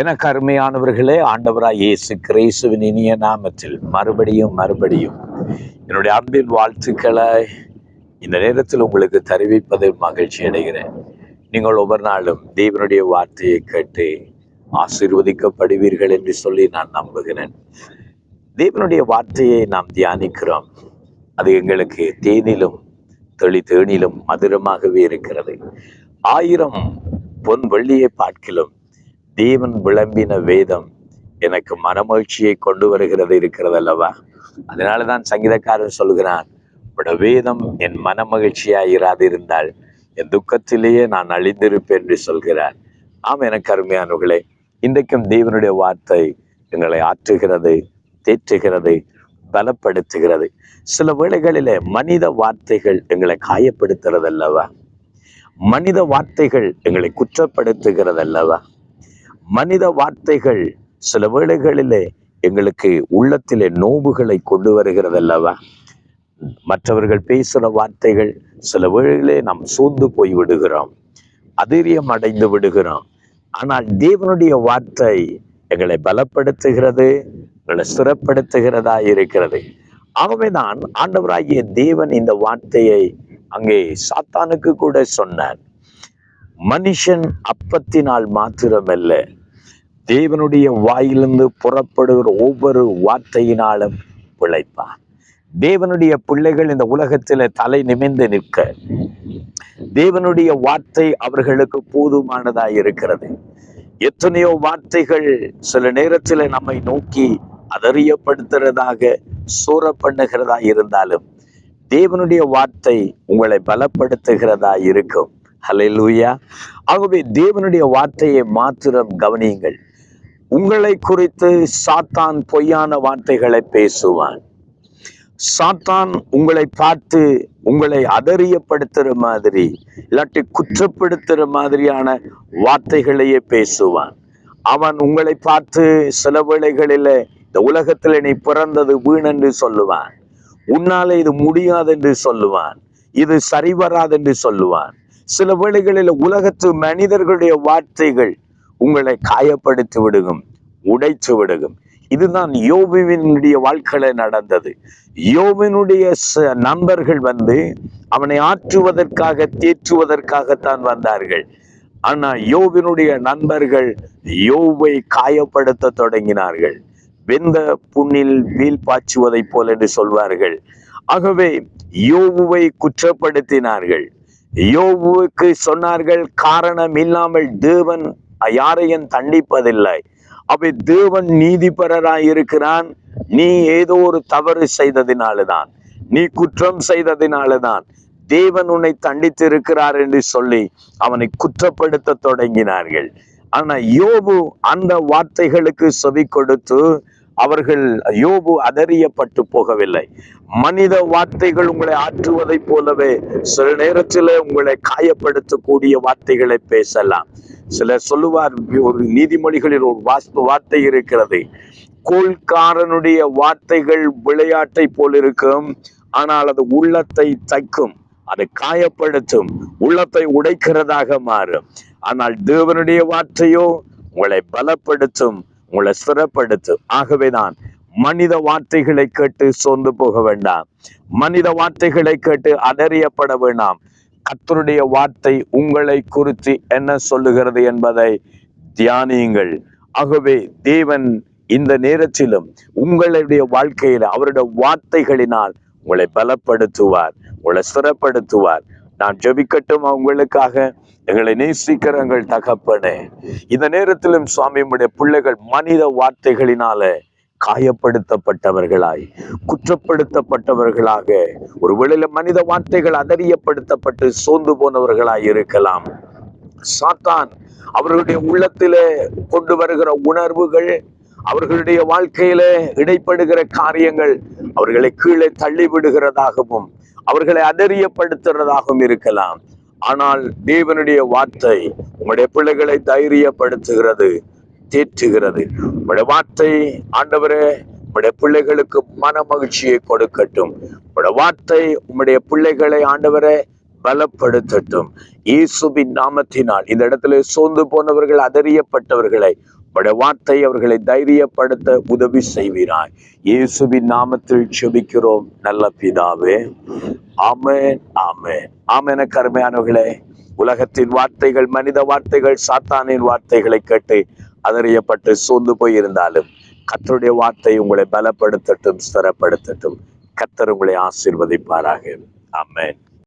எனக்கு அருமையானவர்களே ஆண்டவராய் இயேசு கிரேசுவின் இனிய நாமத்தில் மறுபடியும் மறுபடியும் என்னுடைய அன்பின் வாழ்த்துக்களை இந்த நேரத்தில் உங்களுக்கு தெரிவிப்பதில் மகிழ்ச்சி அடைகிறேன். நீங்கள் ஒவ்வொரு நாளும் தேவனுடைய வார்த்தையை கேட்டு ஆசீர்வதிக்கப்படுவீர்கள் என்று சொல்லி நான் நம்புகிறேன். தேவனுடைய வார்த்தையை நாம் தியானிக்கிறோம். அது எங்களுக்கு தேனிலும் தெளி தேனிலும் மதுரமாகவே இருக்கிறது. ஆயிரம் பொன் வெள்ளியை பார்க்கிலும் தேவன் விளம்பின வேதம் எனக்கு மனமகிழ்ச்சியை கொண்டு வருகிறது இருக்கிறது அல்லவா அதனால தான் சங்கீதக்காரன் சொல்கிறான் உட வேதம் என் மன மகிழ்ச்சியாயிராது இராதிருந்தால் என் துக்கத்திலேயே நான் அழிந்திருப்பேன் என்று சொல்கிறார். ஆம் எனக்கு அருமையானவர்களே இன்றைக்கும் தேவனுடைய வார்த்தை எங்களை ஆற்றுகிறது தேற்றுகிறது பலப்படுத்துகிறது. சில வேளைகளிலே மனித வார்த்தைகள் எங்களை காயப்படுத்துறது அல்லவா மனித வார்த்தைகள் எங்களை குற்றப்படுத்துகிறது அல்லவா மனித வார்த்தைகள் சில வேளைகளிலே எங்களுக்கு உள்ளத்திலே நோவுகளை கொண்டு வருகிறது அல்லவா மற்றவர்கள் பேசுகிற வார்த்தைகள் சில வேளைகளே நாம் சூழ்ந்து போய் விடுகிறோம் அதிரியம் அடைந்து விடுகிறோம். ஆனால் தேவனுடைய வார்த்தை எங்களை பலப்படுத்துகிறது எங்களை சிறப்படுத்துகிறதா இருக்கிறது. அவமேதான் ஆண்டவராகிய தேவன் இந்த வார்த்தையை அங்கே சாத்தானுக்கு கூட சொன்னார். மனுஷன் அப்பத்தினால் மாத்திரமல்ல தேவனுடைய வாயிலிருந்து புறப்படுகிற ஒவ்வொரு வார்த்தையினாலும் பிழைப்பான். தேவனுடைய பிள்ளைகள் இந்த உலகத்தில் தலை நிமிந்து நிற்க தேவனுடைய வார்த்தை அவர்களுக்கு போதுமானதா இருக்கிறது. எத்தனையோ வார்த்தைகள் சில நேரத்தில் நம்மை நோக்கி அதறியப்படுத்துறதாக சூற பண்ணுகிறதா இருந்தாலும் தேவனுடைய வார்த்தை உங்களை பலப்படுத்துகிறதா இருக்கும். ஹலெலூயா ஆகவே தேவனுடைய வார்த்தையை மாத்திரம் கவனியுங்கள். உங்களை குறித்து சாத்தான் பொய்யான வார்த்தைகளை பேசுவான். சாத்தான் உங்களை பார்த்து உங்களை அதறியப்படுத்துற மாதிரி இல்லாட்டி குற்றப்படுத்துற மாதிரியான வார்த்தைகளையே பேசுவான். அவன் உங்களை பார்த்து சில வேளைகளில் இந்த உலகத்தில் நீ பிறந்தது வீணென்று சொல்லுவான். உன்னால இது முடியாது என்று சொல்லுவான். இது சரிவராது என்று சொல்லுவான். சில வேளைகளில் உலகத்து மனிதர்களுடைய வார்த்தைகள் உங்களை காயப்படுத்தி விடுகும் உடைத்து விடுகும். இதுதான் யோபுவினுடைய வாழ்க்கையில நடந்தது. யோபினுடைய நண்பர்கள் வந்து அவனை ஆற்றுவதற்காக தேற்றுவதற்காகத்தான் வந்தார்கள். ஆனா யோபினுடைய நண்பர்கள் யோவை காயப்படுத்த தொடங்கினார்கள். வெந்த புண்ணில் வீல் பாய்ச்சுவதைப் போல என்று சொல்வார்கள். ஆகவே யோபுவை குற்றப்படுத்தினார்கள். யோபுவுக்கு சொன்னார்கள் காரணம் இல்லாமல் தேவன் யாரையும் தண்டிப்பதில்லை. அவை தேவன் நீதிபரராய் இருக்கிறான். நீ ஏதோ ஒரு தவறு செய்ததினாலதான். நீ குற்றம் செய்ததினாலதான். தேவன் உன்னை தண்டித்து இருக்கிறார் என்று சொல்லி அவனை குற்றப்படுத்த தொடங்கினார்கள். ஆனா யோபு அந்த வார்த்தைகளுக்கு செவி கொடுத்து அவர்கள் யோபு அதறியப்பட்டு போகவில்லை. மனித வார்த்தைகள் உங்களை ஆற்றுவதைப் போலவே சில நேரத்தில் உங்களை காயப்படுத்தக்கூடிய வார்த்தைகளை பேசலாம். சிலர் சொல்லுவார் ஒரு நீதிமொழிகளில் ஒரு வாஸ்து வார்த்தை இருக்கிறது. கோல்காரனுடைய வார்த்தைகள் விளையாட்டை போல் இருக்கும். ஆனால் அது உள்ளத்தை தைக்கும். அது காயப்படுத்தும். உள்ளத்தை உடைக்கிறதாக மாறும். ஆனால் தேவனுடைய வார்த்தையோ உங்களை பலப்படுத்தும். உங்களை சிறப்படுத்தும் ஆகவேதான் மனித வார்த்தைகளை கேட்டு சோர்ந்து போக வேண்டாம். மனித வார்த்தைகளை கேட்டு அடறியப்பட வேண்டாம். கத்தருடைய வார்த்தை உங்களை குறித்து என்ன சொல்லுகிறது என்பதை தியானியுங்கள். ஆகவே தேவன் இந்த நேரத்திலும் உங்களுடைய வாழ்க்கையில அவருடைய வார்த்தைகளினால் உங்களை பலப்படுத்துவார் உங்களை சிறப்படுத்துவார் நான் ஜபிக்கட்டும் அவங்களுக்காக. எங்களை நேசிக்கிற எங்கள் தகப்பனே. இந்த நேரத்திலும் சுவாமி உடைய பிள்ளைகள் மனித வார்த்தைகளினால காயப்படுத்தப்பட்டவர்களாய் குற்றப்படுத்தப்பட்டவர்களாக ஒருவேளை மனித வார்த்தைகள் அதரியப்படுத்தப்பட்டு சோர்ந்து போனவர்களாய் இருக்கலாம். சாத்தான் அவர்களுடைய உள்ளத்திலே கொண்டு வருகிற உணர்வுகள் அவர்களுடைய வாழ்க்கையில இடைப்படுகிற காரியங்கள் அவர்களை கீழே தள்ளி விடுகிறதாகவும் அவர்களை அதரியப்படுத்துறதாகவும் இருக்கலாம். ஆனால் தேவனுடைய வார்த்தை உங்களுடைய பிள்ளைகளை தைரியப்படுத்துகிறது தேற்றுகிறது. உங்களுடைய வார்த்தை ஆண்டவரே உம்முடைய பிள்ளைகளுக்கு மன மகிழ்ச்சியை கொடுக்கட்டும். உங்களுடைய வார்த்தை உம்முடைய பிள்ளைகளை ஆண்டவரே பலப்படுத்தட்டும். இயேசுவின் நாமத்தினால் இந்த இடத்துல சோர்ந்து போனவர்கள் அதறியப்பட்டவர்களை உடைய வார்த்தை அவர்களை தைரியப்படுத்த உதவி செய்வீராய். இயேசுவின் நாமத்தில் செபிக்கிறோம் நல்ல பிதாவே. ஆமேன் ஆமேன். ஆமேன கருமையானவர்களே உலகத்தின் வார்த்தைகள் மனித வார்த்தைகள் சாத்தானின் வார்த்தைகளை கேட்டு அதறியப்பட்டு சோர்ந்து போயிருந்தாலும் கத்தருடைய வார்த்தை உங்களை பலப்படுத்தட்டும் ஸ்திரப்படுத்தட்டும். கத்தர் உங்களை ஆசீர்வதிப்பாராக. ஆமேன்.